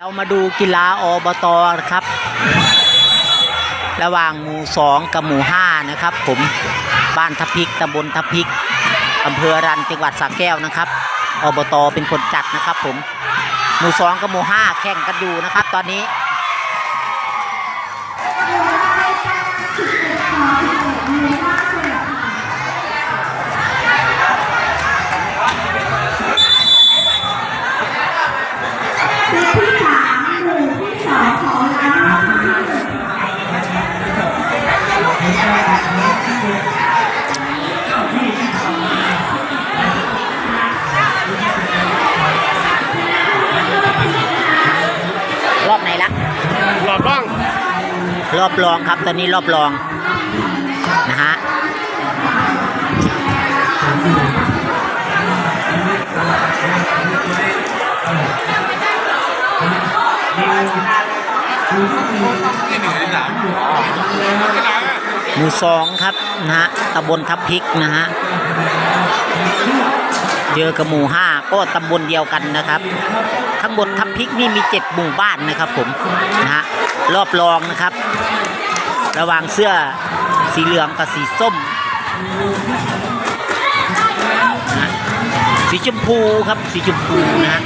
เรามาดูกีฬาอบตครับ ระหว่างหมู่สองกับหมู่ห้านะครับ ผมบ้านทับพิกตำบลทับพิกอำเภอรันจังหวัดสระแก้วนะครับอบตเป็นคนจัดนะครับ ผมหมู่สองกับหมู่ห้าแข่งกันอยู่นะครับ ตอนนี้ รอบรองครับตอนนี้รอบรองนะฮะหมู่สองครับนะฮะตำบลทับพิกนะฮะเจอกับหมู่ห้า ก็ตำบลเดียวกันนะครับข้างบนทับพริกนี่มีเจ็ดหมู่บ้านนะครับผมนะฮะรอบรองนะครับ ระหว่างเสื้อสีเหลืองกับสีส้มนะสีชมพูครับสีชมพูนะฮะ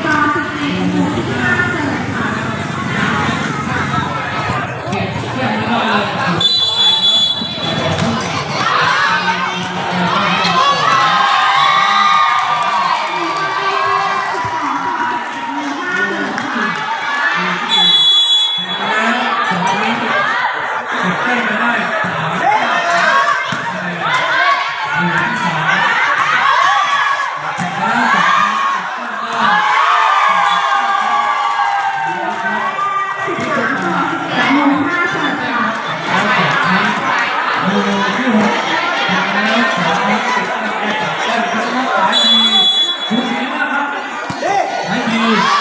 ต่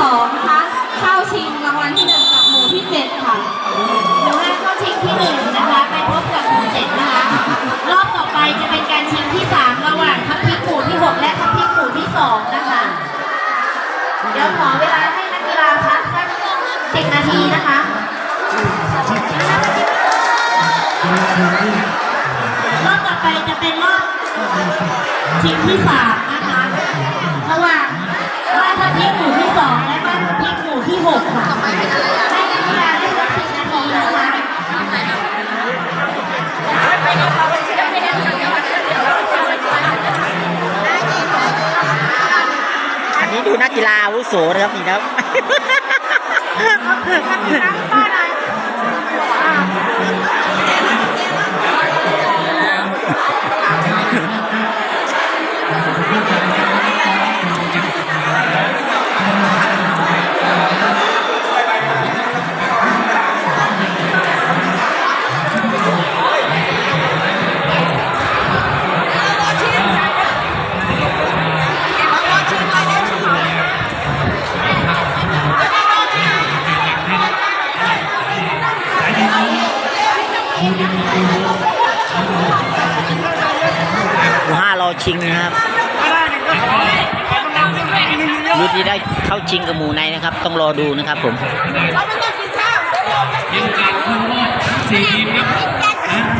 สองนะคะเข้าชิงรางวัลที่หนึ่งกับหมู่ที่เจ็ดค่ะหมู่ห้าเข้าชิงที่หนึ่งนะคะ ไปพบกับหมู่เจ็ดนะคะ รอบต่อไปจะเป็นการชิงที่สามระหว่างทัพพิกหมู่ที่หกและทัพพิกหมู่ที่สองนะคะ เดี๋ยวขอเวลาให้นักกีฬาพักสักสิบนาทีนะคะรอบต่อไปจะเป็นรอบชิงที่สามนะคะระหว่างบ้าทั และบ้านทัพพิกหมู่ที่หกค่ะให้นักกีฬาได้สักสิบนาทีนะคะอันนี้ดูนักกีฬาอาวุโสนะครับนี่นะครับ หมู่ห้าเราชิงนะครับยูที่ได้เข้าชิงกับหมู่ในนะครับ ต้องรอดูนะครับผมยังการเข้ารอบสี่ทีมครับ